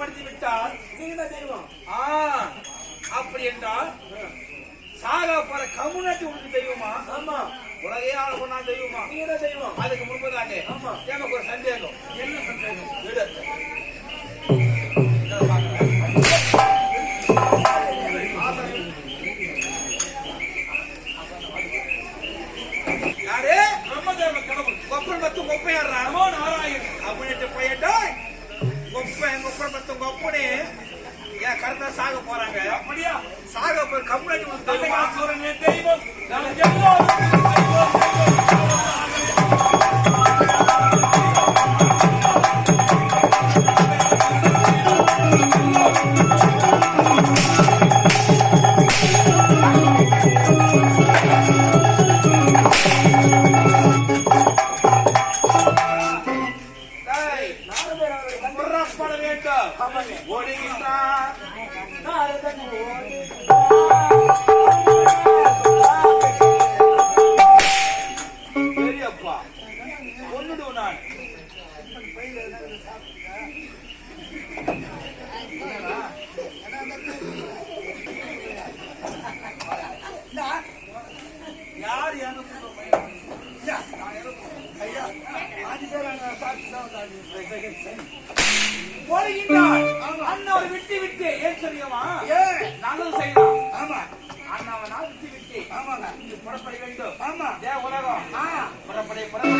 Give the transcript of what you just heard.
அடித்து விட்டால் தெய்வம் அப்படி என்றால் சாக போற கம்யூனிட்டி உனக்கு தெய்வமா ஆமா. உலகையே ஆள போனா தெய்வமா நீங்க தெய்வம் அதுக்கு முன்பதாக ஆமா. கொப்பன் பத்து கொப்பையாடுறா நமோ நாராயண அப்படின்ட்டு போயிட்டா கொப்பை கொப்பன் பத்து கொப்பனே ஏன் கருத்தா சாக போறாங்க அப்படியா சாக போற கம்யூனிட்டி புறப்பட வேண்டும் ஓடுகின்றான் பெரியப்பா ஒண்ணுடு நான். யார் எனக்கு ஓடுகின்றான் அண்ணாவை விட்டு விட்டு. ஏன் ஏன் நல்லது செய்யலாம் ஆமா. அண்ணாவை நான் விட்டு விட்டு. ஆமாங்க. புறப்பட வேண்டும். ஆமா. ஏ உலகம். புறப்படை புறப்படை.